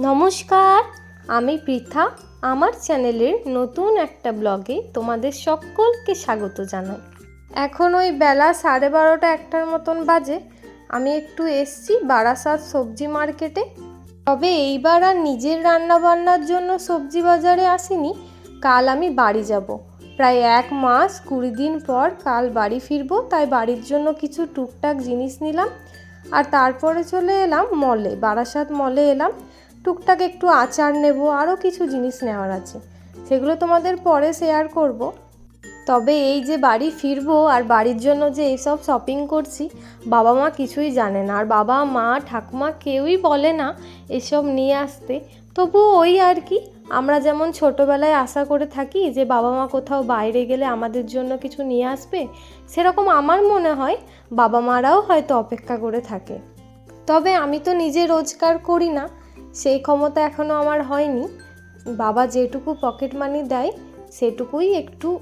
নমস্কার, আমি পৃথা। আমার চ্যানেলের নতুন একটা ব্লগে তোমাদের সকলকে স্বাগত জানাই। এখন ওই বেলা সাড়ে বারোটা একটার মতন বাজে। আমি একটু এসছি বারাসাত সবজি মার্কেটে। তবে এইবার আর নিজের রান্না বান্নার জন্য সবজি বাজারে আসিনি। কাল আমি বাড়ি যাব। প্রায় এক মাস কুড়ি দিন পর কাল বাড়ি ফিরবো, তাই বাড়ির জন্য কিছু টুকটাক জিনিস নিলাম। আর তারপরে চলে এলাম মলে বারাসাত মলে এলাম। টুকটাক একটু আচার নেব, আরও কিছু জিনিস নেওয়ার আছে। সেগুলো তোমাদের পরে শেয়ার করব। তবে এই যে বাড়ি ফিরবো আর বাড়ির জন্য যে এইসব শপিং করছি, বাবা মা কিছুই জানে না। আর বাবা মা, ঠাকুমা কেউই বলে না এসব নিয়ে আসতে। তবু ওই আর কি, আমরা যেমন ছোটোবেলায় আশা করে থাকি যে বাবা মা কোথাও বাইরে গেলে আমাদের জন্য কিছু নিয়ে আসবে, সেরকম আমার মনে হয় বাবা মারাও হয়তো অপেক্ষা করে থাকে। তবে আমি তো নিজে রোজগার করি না সেই ক্ষমতা এখনও আমার হয়নি। বাবা যেটুকু পকেট মানি দেয়, সেটুকুই একটু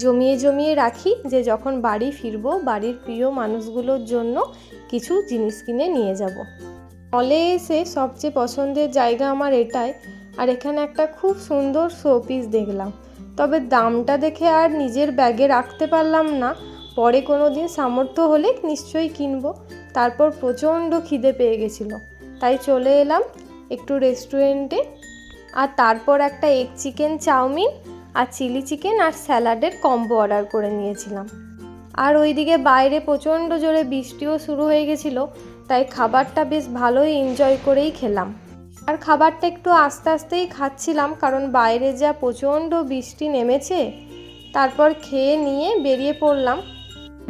জমিয়ে জমিয়ে রাখি যে যখন বাড়ি ফিরবো, বাড়ির প্রিয় মানুষগুলোর জন্য কিছু জিনিস কিনে নিয়ে যাব। মলে এসে সবচেয়ে পছন্দের জায়গা আমার এটাই। আর এখানে একটা খুব সুন্দর শোপিস দেখলাম। তবে দামটা দেখে আর নিজের ব্যাগে রাখতে পারলাম না। পরে কোনো দিন সামর্থ্য হলে নিশ্চয়ই কিনবো। তারপর প্রচণ্ড খিদে পেয়ে গেছিল। তাই চলে এলাম একটু রেস্টুরেন্টে আর তারপর একটা এগ চিকেন চাউমিন, আর চিলি চিকেন আর স্যালাডের কম্বো অর্ডার করে নিয়েছিলাম। আর ওইদিকে বাইরে প্রচণ্ড জোরে বৃষ্টিও শুরু হয়ে গেছিল, তাই খাবারটা বেশ ভালোই এনজয় করেই খেলাম। আর খাবারটা একটু আস্তে আস্তেই খাচ্ছিলাম, কারণ বাইরে যা প্রচণ্ড বৃষ্টি নেমেছে, তারপর খেয়ে নিয়ে বেরিয়ে পড়লাম।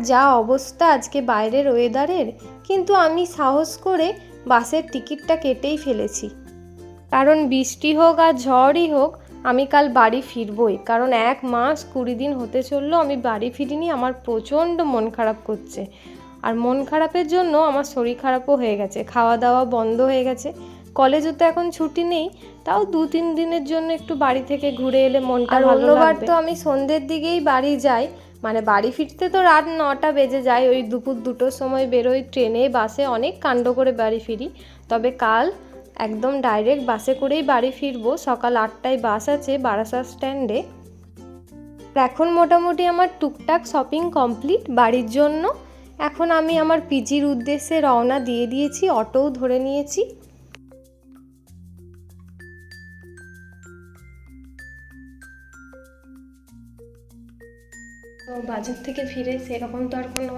যা অবস্থা আজকে বাইরের ওয়েদারের কিন্তু আমি সাহস করে বাসের টিকিটটা কেটেই ফেলেছি। কারণ বৃষ্টি হোক আর ঝড়ই হোক আমি কাল বাড়ি ফিরবই। কারণ এক মাস কুড়ি দিন হতে চলল আমি বাড়ি ফিরিনি আমার প্রচণ্ড মন খারাপ করছে। আর মন খারাপের জন্য আমার শরীর খারাপও হয়ে গেছে খাওয়া দাওয়া বন্ধ হয়ে গেছে। কলেজও তো এখন ছুটি নেই তাও দু তিন দিনের জন্য একটু বাড়ি থেকে ঘুরে এলে মনটা ভালো লাগবে। তো আমি সন্ধ্যের দিকেই বাড়ি যাই মানে বাড়ি ফিরতে তো রাত নটা বেজে যায়, ওই দুপুর দুটোর সময় বেরোই ট্রেনে, বাসে অনেক কাণ্ড করে বাড়ি ফিরি। তবে কাল একদম ডাইরেক্ট বাসে করেই বাড়ি ফিরবো, সকাল আটটায় বাস আছে বারাসাত স্ট্যান্ডে। এখন মোটামুটি আমার টুকটাক শপিং কমপ্লিট বাড়ির জন্য। এখন আমি আমার পিজির উদ্দেশ্যে রওনা দিয়ে দিয়েছি, অটোও ধরে নিয়েছি। তো বাজার থেকে ফিরে সেরকম তো আর কোনো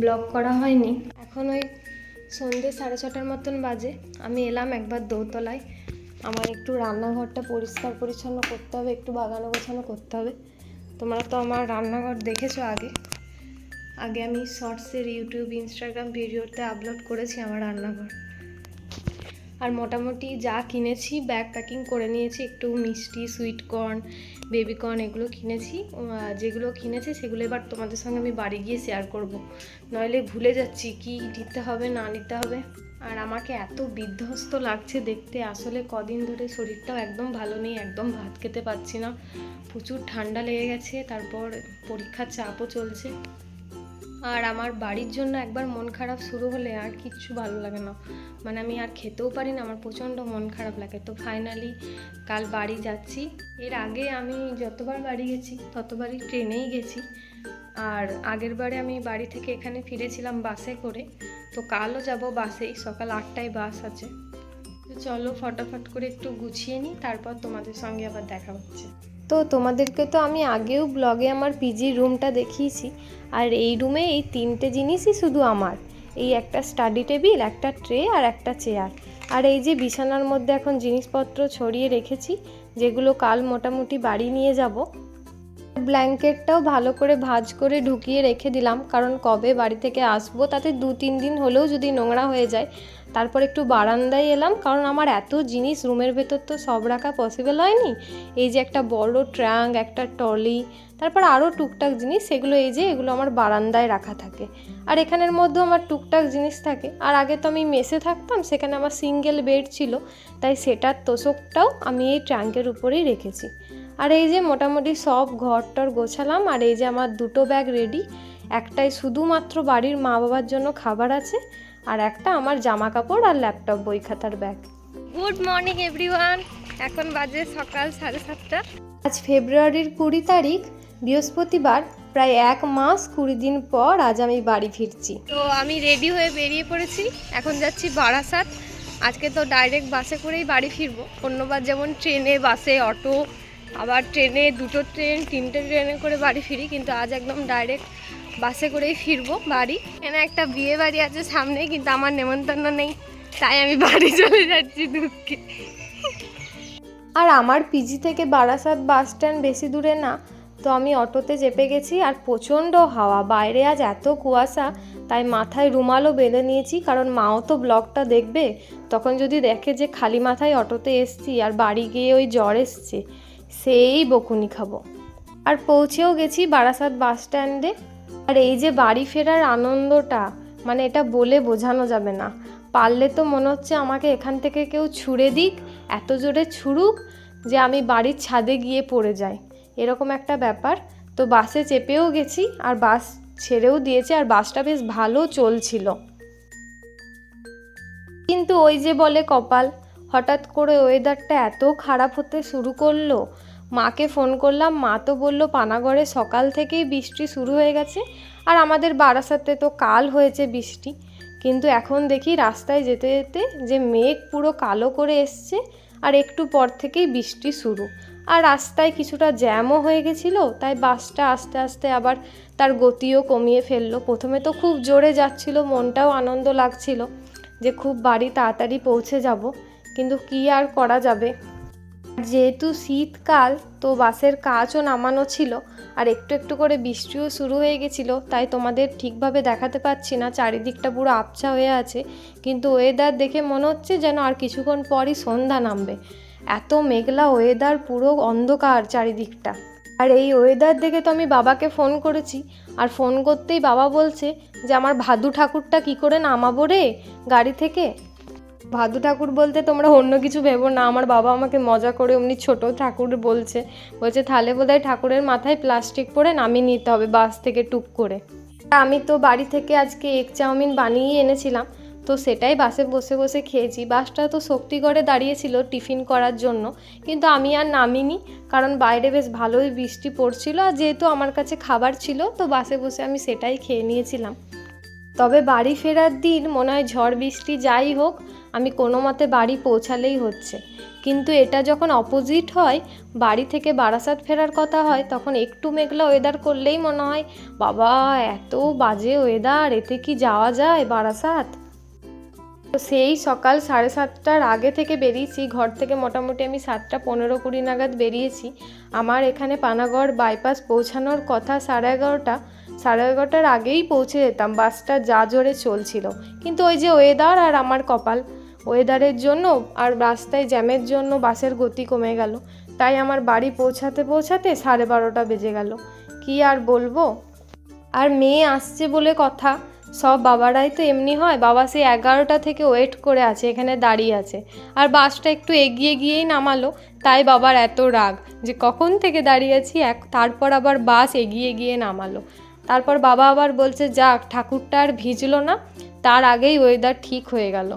ব্লগ করা হয়নি। এখন ওই সন্ধ্যে সাড়ে ছটার মতন বাজে। আমি এলাম একবার দোতলায়। আমার একটু রান্নাঘরটা পরিষ্কার পরিচ্ছন্ন করতে হবে, একটু বাগানো গোছানো করতে হবে। তোমরা তো আমার রান্নাঘর দেখেছ আগে। আগে আমি শর্টসের ইউটিউব ইনস্টাগ্রাম ভিডিওতে আপলোড করেছি আমার রান্নাঘর। আর মোটামুটি যা কিনেছি ব্যাগ প্যাকিং করে নিয়েছি, একটু মিষ্টি সুইট কর্ন বেবি কর্ন এগুলো কিনেছি। যেগুলো কিনেছি সেগুলো এবার তোমাদের সঙ্গে আমি বাড়ি গিয়ে শেয়ার করব। নইলে ভুলে যাচ্ছি কি নিতে হবে, না নিতে হবে। আর আমাকে এত বিধ্বস্ত লাগছে দেখতে, আসলে কদিন ধরে শরীরটাও একদম ভালো নেই, একদম ভাত খেতে পাচ্ছি না। প্রচুর ঠান্ডা লেগে গেছে, তারপর পরীক্ষার চাপও চলছে। আর আমার বাড়ির জন্য একবার মন খারাপ শুরু হলে আর কিচ্ছু ভালো লাগে না। মানে আমি আর খেতেও পারি না, আমার প্রচণ্ড মন খারাপ লাগে। তো ফাইনালি কাল বাড়ি যাচ্ছি। এর আগে আমি যতবার বাড়ি গেছি, ততবারই ট্রেনেই গেছি। আর আগের বারে আমি বাড়ি থেকে এখানে ফিরেছিলাম বাসে করে। তো কালও যাব বাসেই, সকাল আটটায় বাস আছে। চলো ফটাফট করে একটু গুছিয়ে নিই, তারপর তোমাদের সঙ্গে আবার দেখা হচ্ছে। তো তোমাদেরকে তো আমি আগেও ব্লগে আমার পিজির রুমটা দেখিয়েছি। আর এই রুমে এই তিনটে জিনিসই শুধু আমার। এই একটা স্টাডি টেবিল একটা ট্রে আর একটা চেয়ার আর এই যে বিছানার মধ্যে এখন জিনিসপত্র ছড়িয়ে রেখেছি, যেগুলো কাল মোটামুটি বাড়ি নিয়ে যাব ব্ল্যাঙ্কেটটাও ভালো করে ভাঁজ করে ঢুকিয়ে রেখে দিলাম, কারণ কবে বাড়ি থেকে আসব তাতে দু তিন দিন হলেও যদি নোংরা হয়ে যায়। তারপর একটু বারান্দায় এলাম, কারণ আমার এত জিনিস রুমের ভেতর তো সব রাখা পসিবল হয়নি। এই যে একটা বড় ট্রাঙ্ক, একটা টলি তারপর আরও টুকটাক জিনিস, সেগুলো এই যে এগুলো আমার বারান্দায় রাখা থাকে। আর এখানের মধ্যেও আমার টুকটাক জিনিস থাকে। আর আগে তো আমি মেসে থাকতাম, সেখানে আমার সিঙ্গেল বেড ছিল, তাই সেটার তোষকটাও আমি এই ট্রাঙ্কের উপরেই রেখেছি। আর এই যে মোটামুটি সব ঘর টর গোছালাম আর এই যে আমার দুটো ব্যাগ রেডি একটাই শুধুমাত্র বাড়ির মা বাবার জন্য খাবার আছে আর একটা আমার জামা কাপড় আর ল্যাপটপ বই খাতার ব্যাগ গুড মর্নিং এভরিওয়ান এখন বাজে সকাল সাড়ে সাতটা। আজ ফেব্রুয়ারির কুড়ি তারিখ বৃহস্পতিবার প্রায় এক মাস কুড়ি দিন পর আজ আমি বাড়ি ফিরছি। তো আমি রেডি হয়ে বেরিয়ে পড়েছি। এখন যাচ্ছি বারাসাত। আজকে তো ডাইরেক্ট বাসে করেই বাড়ি ফিরবো। অন্যবার যেমন ট্রেনে বাসে অটো আবার ট্রেনে, দুটো ট্রেন, তিনটে ট্রেনে করে বাড়ি ফিরি, কিন্তু আজ একদম ডাইরেক্ট বাসে করেই ফিরবো বাড়ি। এখানে একটা বিয়ে বাড়ি আছে সামনে কিন্তু আমার নেমন্তন্ন নেই, তাই আমি বাড়ি চলে যাচ্ছি দুঃখে। আর আমার পিজি থেকে বারাসাত বাস স্ট্যান্ড বেশি দূরে না, তো আমি অটোতে চেপে গেছি আর প্রচণ্ড হাওয়া। বাইরে আজ এত কুয়াশা, তাই মাথায় রুমালও বেঁধে নিয়েছি, কারণ মাও তো ব্লগটা দেখবে, তখন যদি দেখে যে খালি মাথায় অটোতে এসছি আর বাড়ি গিয়ে ওই জ্বর এসছে। সেই বকুনি খাব। আর পৌঁছেও গেছি বারাসাত বাস স্ট্যান্ডে। আর এই যে বাড়ি ফেরার আনন্দটা মানে এটা বলে বোঝানো যাবে না। পারলে তো মনে হচ্ছে আমাকে এখান থেকে কেউ ছুঁড়ে দিক, এত জোরে ছুড়ুক যে আমি বাড়ির ছাদে গিয়ে পড়ে যাই। এরকম একটা ব্যাপার। তো বাসে চেপেও গেছি, আর বাস ছেড়েও দিয়েছে, আর বাসটা বেশ ভালো চলছিল। কিন্তু ওই যে বলে কপাল হঠাৎ করে ওয়েদারটা এত খারাপ হতে শুরু করল। মাকে ফোন করলাম, মা তো বলল, পানাগড়ে সকাল থেকেই বৃষ্টি শুরু হয়ে গেছে আর আমাদের বারাসাতে তো কাল হয়েছে বৃষ্টি। কিন্তু এখন দেখি রাস্তায় যেতে যেতে যে মেঘ পুরো কালো করে এসছে আর একটু পর থেকেই বৃষ্টি শুরু। আর রাস্তায় কিছুটা জ্যামও হয়ে গেছিল, তাই বাসটা আস্তে আস্তে আবার তার গতিও কমিয়ে ফেলল। প্রথমে তো খুব জোরে যাচ্ছিল, মনটাও আনন্দ লাগছিল যে খুব বাড়ি তাড়াতাড়ি পৌঁছে যাব। কিন্তু কী আর করা যাবে? যেহেতু শীতকাল, তো বাসের কাজও নামানো ছিল আর একটু একটু করে বৃষ্টিও শুরু হয়ে গেছিল, তাই তোমাদের ঠিকভাবে দেখাতে পাচ্ছি না। চারিদিকটা পুরো আবছা হয়ে আছে, কিন্তু ওয়েদার দেখে মনে হচ্ছে যেন আর কিছুক্ষণ পরই সন্ধ্যা নামবে। এত মেঘলা ওয়েদার পুরো অন্ধকার চারিদিকটা। আর এই ওয়েদার দেখে তো আমি বাবাকে ফোন করেছি, আর ফোন করতেই বাবা বলছে যে, আমার ভাদু ঠাকুরটা কি করে নামাবো রে গাড়ি থেকে? ভাদু ঠাকুর বলতে তোমরা অন্য কিছু ভেবো না, আমার বাবা আমাকে মজা করে অমনি ছোট ঠাকুর বলছে বলছে তাহলে বোধহয় ঠাকুরের মাথায় প্লাস্টিক পরে নামিয়ে নিতে হবে বাস থেকে টুক করে। আমি তো বাড়ি থেকে আজকে এগ চাউমিন বানিয়ে এনেছিলাম, তো সেটাই বাসে বসে বসে খেয়েছি। বাসটা তো শক্তিগড়ে দাঁড়িয়েছিল টিফিন করার জন্য, কিন্তু আমি আর নামিনি, কারণ বাইরে বেশ ভালোই বৃষ্টি পড়ছিল আর যেহেতু আমার কাছে খাবার ছিল, তো বাসে বসে আমি সেটাই খেয়ে নিয়েছিলাম। তবে বাড়ি ফেরার দিন মনে হয় ঝড় বৃষ্টি যাই হোক আমি কোনো মতে বাড়ি পৌঁছালেই হচ্ছে। কিন্তু এটা যখন অপোজিট হয়, বাড়ি থেকে বারাসাত ফেরার কথা হয়, তখন একটু মেঘলা ওয়েদার করলেই মনে হয়, বাবা, এত বাজে ওয়েদার এতে কি যাওয়া যায় বারাসাত? তো সেই সকাল সাড়ে সাতটার আগে থেকে বেরিয়েছি, ঘর থেকে মোটামুটি আমি সাতটা পনেরো কুড়ি নাগাদ বেরিয়েছি। আমার এখানে পানাগড় বাইপাস পৌঁছানোর কথা সাড়ে এগারোটা, সাড়ে এগারোটার আগেই পৌঁছে যেতাম, বাসটা যা জোরে চলছিল। কিন্তু ওই যে ওয়েদার আর আমার কপাল ওয়েদারের জন্য আর রাস্তায় জ্যামের জন্য বাসের গতি কমে গেল। তাই আমার বাড়ি পৌঁছাতে পৌঁছাতে সাড়ে বারোটা বেজে গেল। কি আর বলব? আর মেয়ে আসছে বলে কথা। সব বাবারাই তো এমনি হয়। বাবা সেই এগারোটা থেকে ওয়েট করে আছে, এখানে দাঁড়িয়ে আছে। আর বাসটা একটু এগিয়ে গিয়েই নামালো। তাই বাবার এত রাগ যে কখন থেকে দাঁড়িয়ে আছি, এক তারপর আবার বাস এগিয়ে গিয়ে নামালো। তারপর বাবা আবার বলছে, যাক, ঠাকুরটা আর ভিজলো না। তার আগেই ওয়েদার ঠিক হয়ে গেল।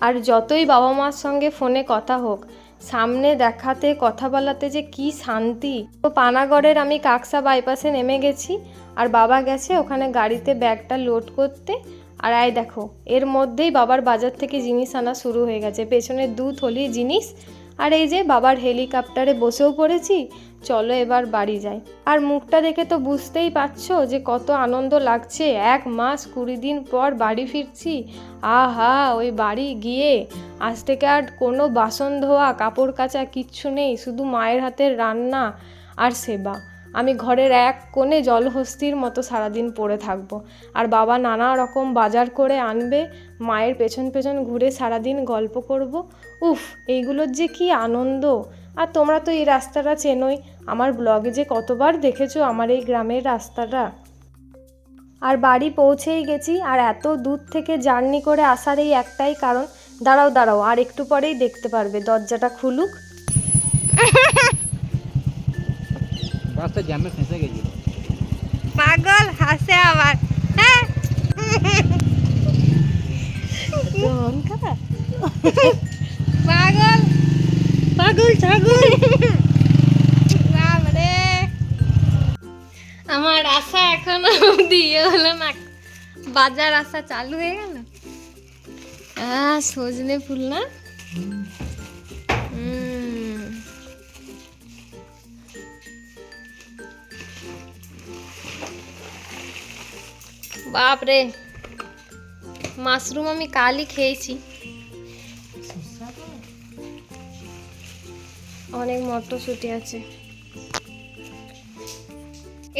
আর যতই বাবা মার সঙ্গে ফোনে কথা হোক, সামনে দেখাতে, কথা বলাতে যে কি শান্তি। তো পানাগড়ের আমি কাকসা বাইপাসে নেমে গেছি আর বাবা গেছে ওখানে গাড়িতে ব্যাগটা লোড করতে। আর আয় দেখো, এর মধ্যেই বাবার বাজার থেকে জিনিস আনা শুরু হয়ে গেছে। পেছনে দু থলি জিনিস। আর এই যে বাবার হেলিকপ্টারে বসেও পড়েছি চলো এবার বাড়ি যাই। আর মুখটা দেখে তো বুঝতেই পারছ যে কত আনন্দ লাগছে। এক মাস কুড়ি দিন পর বাড়ি ফিরছি। আহা, ওই বাড়ি গিয়ে আজ থেকে আর কোনো বাসন ধোয়া, কাপড় কাচা কিচ্ছু নেই, শুধু মায়ের হাতের রান্না আর সেবা। আমি ঘরের এক কোণে জলহস্তির মতো সারাদিন পড়ে থাকব। আর বাবা নানা রকম বাজার করে আনবে, মায়ের পেছন পেছন ঘুরে সারাদিন গল্প করব। উফ, এইগুলোর যে কি আনন্দ! আর তোমরা তো এই রাস্তাটা চেনোই। আমার ব্লগে যে কতবার দেখেছ আমার এই গ্রামের রাস্তাটা। আর বাড়ি পৌঁছেই গেছি আর এত দূর থেকে জার্নি করে আসার এই একটাই কারণ। দাঁড়াও দাঁড়াও আর একটু পরেই দেখতে পারবে দরজাটা খুলুক। পাগল হাসে আবার। হ্যাঁ। পাগল। পাগল ছাগল। বাবারে আমার আশা এখনও ইয়ে হলো না। বাজার আসা চালু হয়ে গেল? সজনে ফুল না? হুম বাপরে মাশরুম আমি কালই খেয়েছি। অনেক মটরশুঁটি আছে।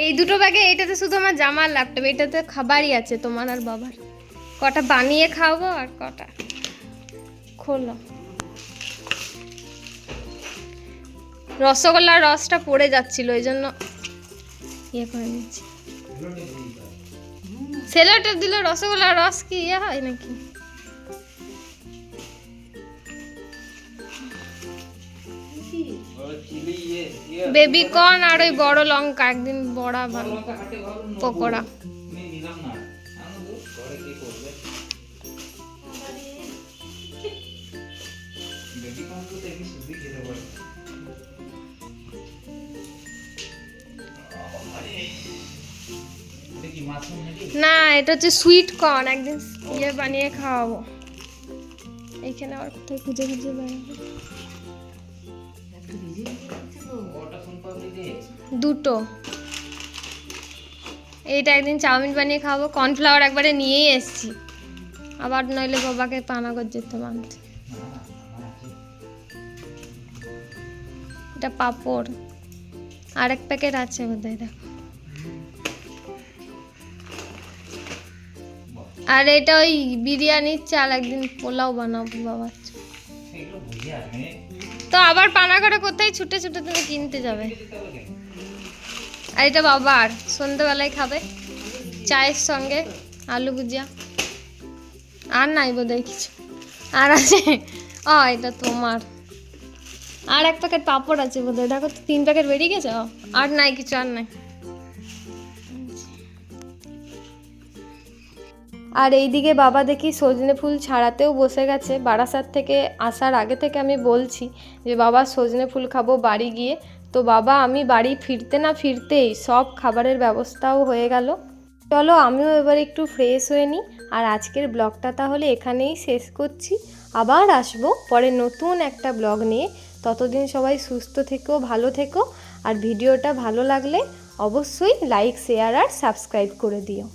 এই দুটো ব্যাগে এটাতে শুধু আমার জামার ল্যাপটপ এটাতে খাবারই আছে তোমার আর বাবার। কটা বানিয়ে খাওয়াবো আর কটা খোলো। রসগোল্লার রসটা পড়ে যাচ্ছিল ওই জন্য ইয়ে করে নিচ্ছি সেলোটেপ দিল রসগোল্লার রস কি ইয়ে হয় নাকি? বেবি কর্ন আর ওই বড় লঙ্কা, একদিন বড়া ভালো। পকোড়া। না, এটা হচ্ছে সুইট কর্ন একদিন ইয়ে বানিয়ে খাওয়াবো। এইখানে আবার কোথায় খুঁজে খুঁজে বেড়াবো দুটো। এইটা একদিন চাউমিন বানিয়ে খাব কর্নফ্লাওয়ার একবারে নিয়েই এসছি। আবার নইলে বাবাকে পানাগর যেতে আছে এটা পাপড়। আরেক প্যাকেট আছে বোধহয় দেখো। আর এটা ওই বিরিয়ানির চাল একদিন পোলাও বানাবো বাবার তো আবার পানাগড়ে কোথায় ছুটে ছুটে তুমি কিনতে যাবে। আর এটা বাবার, সন্ধ্যেবেলায় খাবে। চায়ের সঙ্গে আলু ভুজিয়া। আর নাই বোধহয় কিছু। আর আছে, ও, এটা তোমার। আর এক প্যাকেট পাঁপড় আছে বোধহয়, দেখো তিন প্যাকেট বেরিয়ে গেছে আর নাই কিছু, আর নাই। আর এইদিকে বাবা দেখি সজনে ফুল ছাড়াতেও বসে গেছে। বারাসাত থেকে আসার আগে থেকে আমি বলছি যে, বাবা সজনে ফুল খাব বাড়ি গিয়ে। তো বাবা, আমি বাড়ি ফিরতে না ফিরতেই সব খাবারের ব্যবস্থাও হয়ে গেল। চলো, আমিও এবার একটু ফ্রেশ হয়ে নিই। আর আজকের ব্লগটা তাহলে এখানেই শেষ করছি। আবার আসব পরে নতুন একটা ব্লগ নিয়ে। ততদিন সবাই সুস্থ থেকো, ভালো থেকো। আর ভিডিওটা ভালো লাগলে অবশ্যই লাইক শেয়ার আর সাবস্ক্রাইব করে দিও।